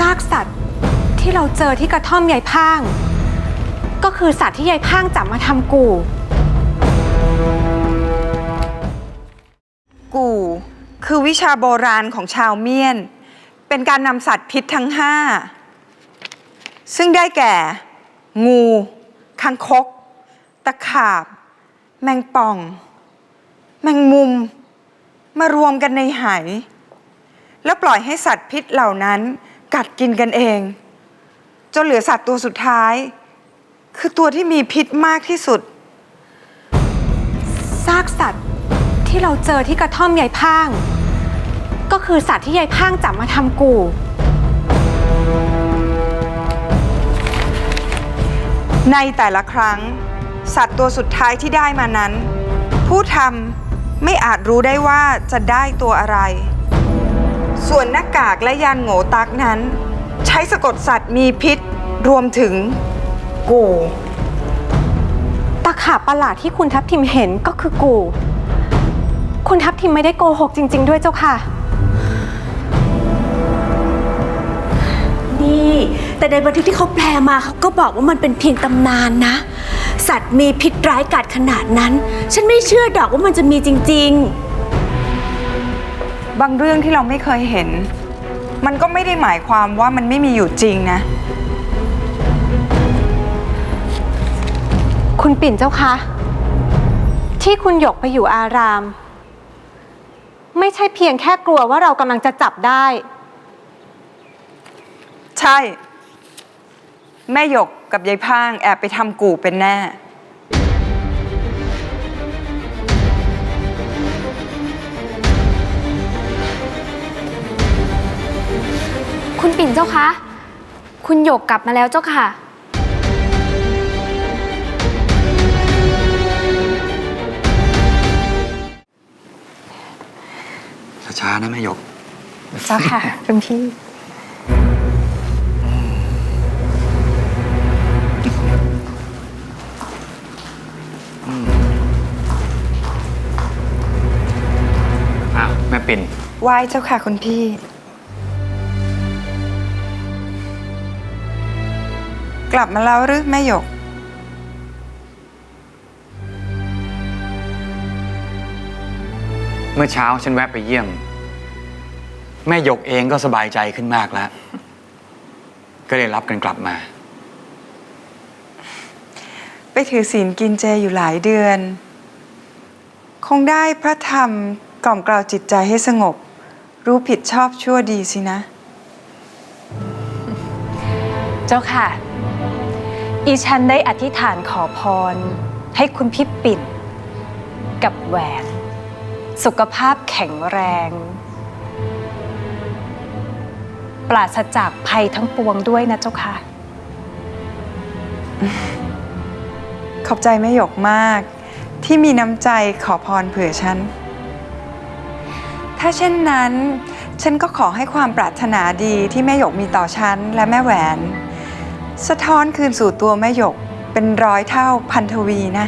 ซากสัตว์ที่เราเจอที่กระท่อมยายพาง ก็คือสัตว์ที่ยายพางจับมาทำกู่กู่คือวิชาโบราณของชาวเมียน เป็นการนำสัตว์พิษทั้งห้า ซึ่งได้แก่ งูคังคก ตะขาบ แมงป่อง แมงมุม มารวมกันในไหายแล้วปล่อยให้สัตว์พิษเหล่านั้น กัดกินกันเอง จนเหลือสัตว์ตัวสุดท้าย คือตัวที่มีพิษมากที่สุด ซากสัตว์ที่เราเจอที่กระท่อมยายพาง ก็คือสัตว์ที่ยายพางจับมาทำกู่ในแต่ละครั้ง สัตว์ตัวสุดท้ายที่ได้มานั้น ผู้ทำไม่อาจรู้ได้ว่าจะได้ตัวอะไร ส่วนหน้ากากและยานโง่ตักนั้น ใช้สะกดสัตว์มีพิษรวมถึงกู ตะขาบประหลาดที่คุณทัพทิมเห็นก็คือกู คุณทัพทิมไม่ได้โกหกจริง ๆ ด้วยเจ้าค่ะ นี่ แต่ในบันทึกที่เขาแปลมาเขาก็บอกว่ามันเป็นเพียงตำนานนะ สัตว์มีพิษร้ายกาจขนาดนั้น ฉันไม่เชื่อดอกว่ามันจะมีจริง บางเรื่องที่เราไม่เคยเห็น มันก็ไม่ได้หมายความว่ามันไม่มีอยู่จริงนะ คุณปิ่นเจ้าคะ ที่คุณหยกไปอยู่อาราม ไม่ใช่เพียงแค่กลัวว่าเรากำลังจะจับได้ ใช่ แม่หยกกับยายพางแอบไปทำกู่เป็นแน่ คุณปิ่นเจ้าคะ คุณหยกกลับมาแล้วเจ้าค่ะ ช้าๆนะแม่หยก เจ้าค่ะคุณพี่ อ้าว แม่ปิ่น ไหว้เจ้าค่ะคุณพี่ กลับมาแล้วหรือแม่หยก เมื่อเช้าฉันแวะไปเยี่ยม แม่หยกเองก็สบายใจขึ้นมากแล้ว ก็เลยรับกันกลับมา ไปถือศีลกินเจอยู่หลายเดือน คงได้พระธรรมกล่อมกล่าวจิตใจให้สงบ รู้ผิดชอบชั่วดีสินะ เจ้าค่ะ อีฉันได้อธิษฐานขอพร ให้คุณพี่ปิ่น กับแหวน สุขภาพแข็งแรง ปราศจากภัยทั้งปวงด้วยนะเจ้าค่ะ ขอบใจแม่หยกมาก ที่มีน้ำใจขอพรเผื่อฉัน ถ้าเช่นนั้น ฉันก็ขอให้ความปรารถนาดีที่แม่หยกมีต่อฉันและแม่แหวน สะท้อนคืนสู่ตัวแม่หยกเป็นร้อยเท่าพันทวีนะ